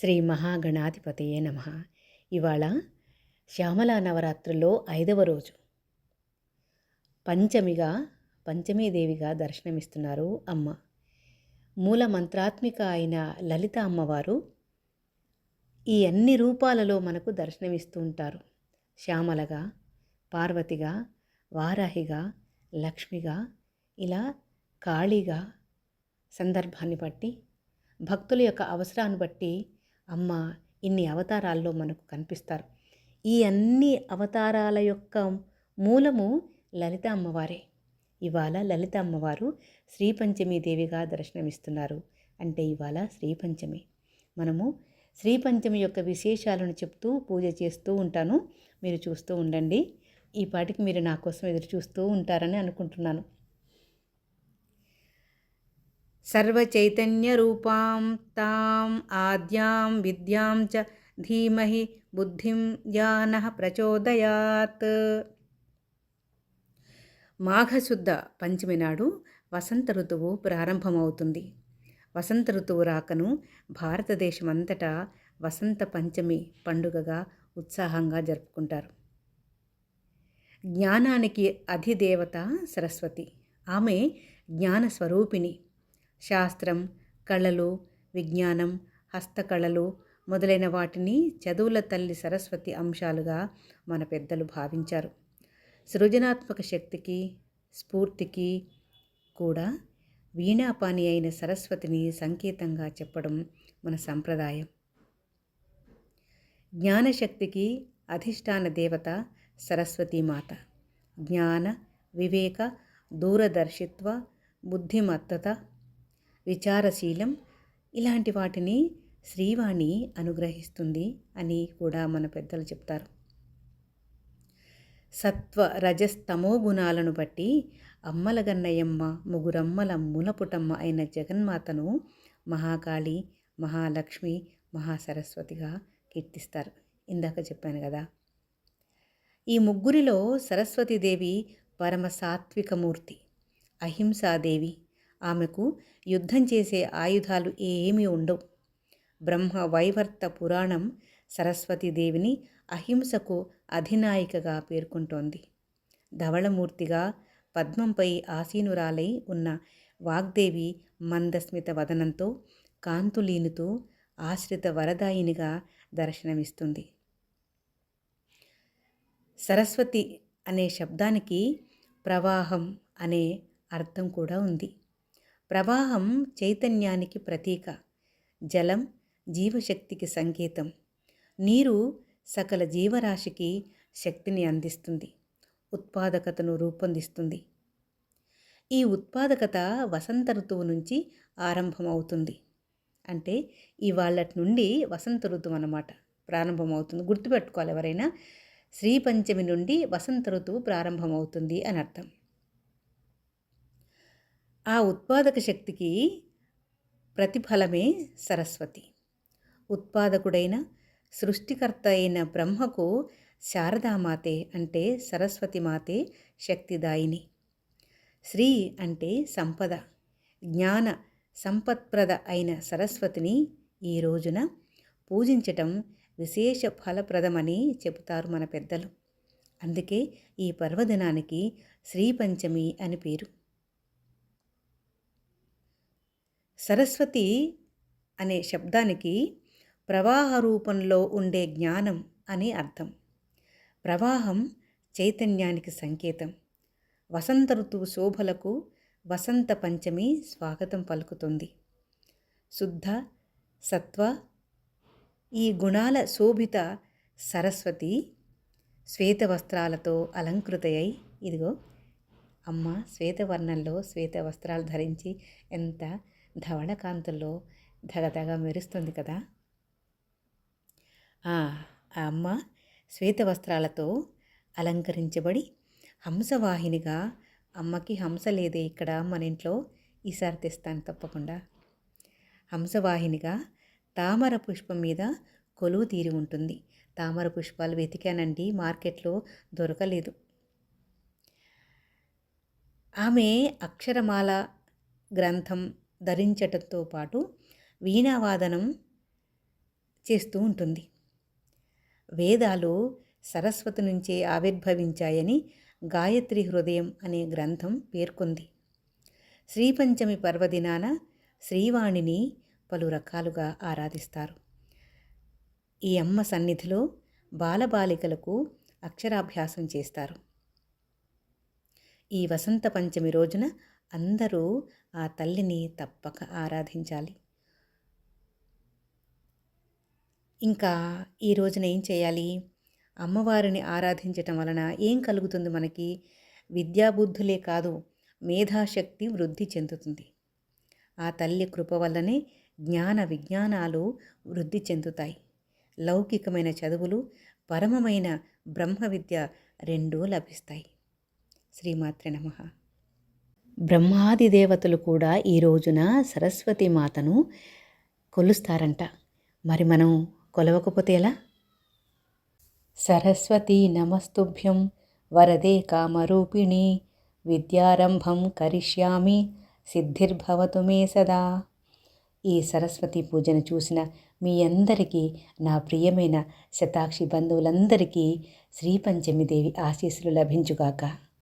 శ్రీ మహాగణాధిపతయే నమ. ఇవాళ శ్యామల నవరాత్రుల్లో ఐదవ రోజు. పంచమిగా పంచమీదేవిగా దర్శనమిస్తున్నారు అమ్మ. మూల మంత్రాత్మిక అయిన లలిత అమ్మవారు ఈ అన్ని రూపాలలో మనకు దర్శనమిస్తూ ఉంటారు. శ్యామలగా పార్వతిగా వారాహిగా లక్ష్మిగా ఇలా కాళీగా సందర్భాన్ని బట్టి భక్తుల యొక్క అవసరాన్ని బట్టి అమ్మ ఇన్ని అవతారాల్లో మనకు కనిపిస్తారు. ఈ అన్ని అవతారాల యొక్క మూలము లలిత అమ్మవారే. ఇవాళ లలిత అమ్మవారు శ్రీపంచమి దేవిగా దర్శనమిస్తున్నారు. అంటే ఇవాళ శ్రీపంచమి. మనము శ్రీపంచమి యొక్క విశేషాలను చెప్తూ పూజ చేస్తూ ఉంటాను. మీరు చూస్తూ ఉండండి. ఈ పాటికి మీరు నా కోసం ఎదురు చూస్తూ ఉంటారని అనుకుంటున్నాను. సర్వచైతన్యరూపాం తాం ఆద్యాం విద్యాం చ ధీమహి బుద్ధిం యాన ప్రచోదయాత్ మాఘశుద్ధ పంచమి నాడు వసంత ఋతువు ప్రారంభమవుతుంది. వసంత ఋతువు రాకను భారతదేశమంతటా వసంత పంచమి పండుగగా ఉత్సాహంగా జరుపుకుంటారు. జ్ఞానానికి అధిదేవత సరస్వతి. ఆమె జ్ఞాన స్వరూపిణి శాస్త్రం కళలు విజ్ఞానం హస్తకళలు మొదలైన వాటిని చదువుల తల్లి సరస్వతి అంశాలుగా మన పెద్దలు భావించారు. సృజనాత్మక శక్తికి స్ఫూర్తికి కూడా వీణాపాని అయిన సరస్వతిని సంకేతంగా చెప్పడం మన సంప్రదాయం. జ్ఞానశక్తికి అధిష్టాన దేవత సరస్వతీమాత జ్ఞాన వివేక దూరదర్శిత్వ బుద్ధిమత్తత విచారశీలం. ఇలాంటి వాటిని శ్రీవాణి అనుగ్రహిస్తుంది అని కూడా మన పెద్దలు చెప్తారు. సత్వ రజస్తమో గుణాలను బట్టి అమ్మలగన్నయ్యమ్మ ముగురమ్మల మునపుటమ్మ అయిన జగన్మాతను మహాకాళి మహాలక్ష్మి మహాసరస్వతిగా కీర్తిస్తారు. ఇందాక చెప్పాను కదా. ఈ ముగ్గురిలో సరస్వతీదేవి పరమ సాత్వికమూర్తి అహింసాదేవి ఆమెకు యుద్ధం చేసే ఆయుధాలు ఏమీ ఉండవు. బ్రహ్మ వైవర్త పురాణం సరస్వతీదేవిని అహింసకు అధినాయికగా పేర్కొంటోంది. ధవళమూర్తిగా పద్మంపై ఆసీనురాలై ఉన్న వాగ్దేవి మందస్మిత వదనంతో కాంతులీనుతో ఆశ్రిత వరదాయినిగా దర్శనమిస్తుంది. సరస్వతి అనే శబ్దానికి ప్రవాహం అనే అర్థం కూడా ఉంది. ప్రవాహం చైతన్యానికి ప్రతీక. జలం జీవశక్తికి సంకేతం. నీరు సకల జీవరాశికి శక్తిని అందిస్తుంది. ఉత్పాదకతను రూపొందిస్తుంది. ఈ ఉత్పాదకత వసంత ఋతువు నుంచి ఆరంభమవుతుంది. అంటే ఇవాళ నుండి వసంత ఋతువు అన్నమాట. ప్రారంభమవుతుంది. గుర్తుపెట్టుకోవాలి ఎవరైనా. శ్రీ పంచమి నుండి వసంత ఋతువు ప్రారంభమవుతుంది అని అర్థం. ఆ ఉత్పాదక శక్తికి ప్రతిఫలమే సరస్వతి. ఉత్పాదకుడైన సృష్టికర్త అయిన బ్రహ్మకు శారదామాతే అంటే సరస్వతి మాతే శక్తిదాయిని. శ్రీ అంటే సంపద జ్ఞాన సంపత్ప్రద అయిన సరస్వతిని ఈ రోజున పూజించటం విశేష ఫలప్రదమని చెబుతారు మన పెద్దలు. అందుకే ఈ పర్వదినానికి శ్రీ పంచమి అని పేరు. సరస్వతి అనే శబ్దానికి ప్రవాహ రూపంలో ఉండే జ్ఞానం అని అర్థం. ప్రవాహం చైతన్యానికి సంకేతం. వసంత ఋతువు శోభలకు వసంత పంచమి స్వాగతం పలుకుతుంది. శుద్ధ సత్వ ఈ గుణాల శోభిత సరస్వతి శ్వేత వస్త్రాలతో అలంకృతయ్యి ఇదిగో అమ్మ శ్వేతవర్ణంలో శ్వేత వస్త్రాలు ధరించి ఎంత ధవళకాంతుల్లో ధగధగ మెరుస్తుంది కదా. ఆ అమ్మ శ్వేత వస్త్రాలతో అలంకరించబడి హంసవాహినిగా అమ్మకి హంస లేదే ఇక్కడ మన ఇంట్లో ఈసారి తెస్తాను తప్పకుండా. హంసవాహినిగా తామర పుష్పం మీద కొలువు తీరి ఉంటుంది. తామర పుష్పాలు వెతికానండి మార్కెట్లో దొరకలేదు. ఆమె అక్షరమాల గ్రంథం ధరించటంతో పాటు వీణావాదనం చేస్తూ ఉంటుంది. వేదాలు సరస్వతి నుంచే ఆవిర్భవించాయని గాయత్రి హృదయం అనే గ్రంథం పేర్కొంది. శ్రీపంచమి పర్వదినాన శ్రీవాణిని పలు రకాలుగా ఆరాధిస్తారు. ఈ అమ్మ సన్నిధిలో బాలబాలికలకు అక్షరాభ్యాసం చేస్తారు. ఈ వసంత పంచమి రోజున అందరూ ఆ తల్లిని తప్పక ఆరాధించాలి. ఇంకా ఈ రోజున ఏం చేయాలి? అమ్మవారిని ఆరాధించటం వలన ఏం కలుగుతుంది మనకి? విద్యాబుద్ధులే కాదు మేధాశక్తి వృద్ధి చెందుతుంది. ఆ తల్లి కృప వల్లనే జ్ఞాన విజ్ఞానాలు వృద్ధి చెందుతాయి. లౌకికమైన చదువులు పరమమైన బ్రహ్మ విద్య రెండూ లభిస్తాయి. శ్రీమాత్రే నమ. బ్రహ్మాది దేవతలు కూడా ఈ రోజున సరస్వతి మాతను కొలుస్తారంట. మరి మనం కొలవకపోతే ఎలా? సరస్వతి నమస్తుభ్యం వరదే కామరూపిణి విద్యారంభం కరిష్యామి సిద్ధిర్భవతు మే సదా. ఈ సరస్వతి పూజను చూసిన మీ అందరికీ నా ప్రియమైన శతాక్షి బంధువులందరికీ శ్రీపంచమి దేవి ఆశీస్సులు లభించుగాక.